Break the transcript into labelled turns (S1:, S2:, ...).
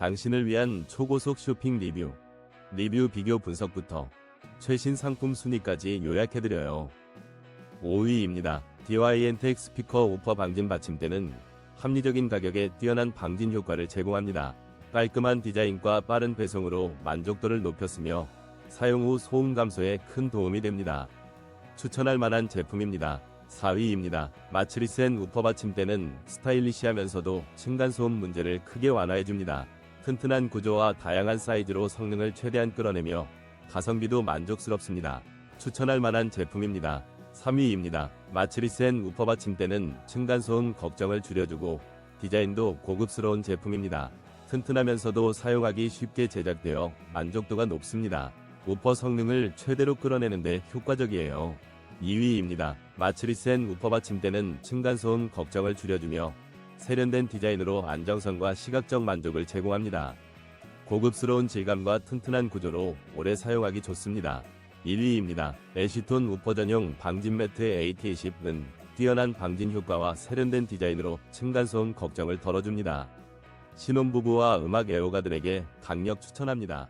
S1: 당신을 위한 초고속 쇼핑 리뷰. 리뷰 비교 분석부터 최신 상품 순위까지 요약해드려요. 5위입니다. DYN텍 스피커 오퍼 방진 받침대는 합리적인 가격에 뛰어난 방진 효과를 제공합니다. 깔끔한 디자인과 빠른 배송으로 만족도를 높였으며 사용 후 소음 감소에 큰 도움이 됩니다. 추천할 만한 제품입니다. 4위입니다. 마츠리센 우퍼 받침대는 스타일리시하면서도 층간소음 문제를 크게 완화해줍니다. 튼튼한 구조와 다양한 사이즈로 성능을 최대한 끌어내며 가성비도 만족스럽습니다. 추천할 만한 제품입니다. 3위입니다. 마츠리센 우퍼 받침대는 층간소음 걱정을 줄여주고 디자인도 고급스러운 제품입니다. 튼튼하면서도 사용하기 쉽게 제작되어 만족도가 높습니다. 우퍼 성능을 최대로 끌어내는데 효과적이에요. 2위입니다. 마츠리센 우퍼 받침대는 층간소음 걱정을 줄여주며 세련된 디자인으로 안정성과 시각적 만족을 제공합니다. 고급스러운 질감과 튼튼한 구조로 오래 사용하기 좋습니다. 1위입니다. 애쉬톤 우퍼 전용 방진 매트 AT20은 뛰어난 방진 효과와 세련된 디자인으로 층간소음 걱정을 덜어줍니다. 신혼부부와 음악 애호가들에게 강력 추천합니다.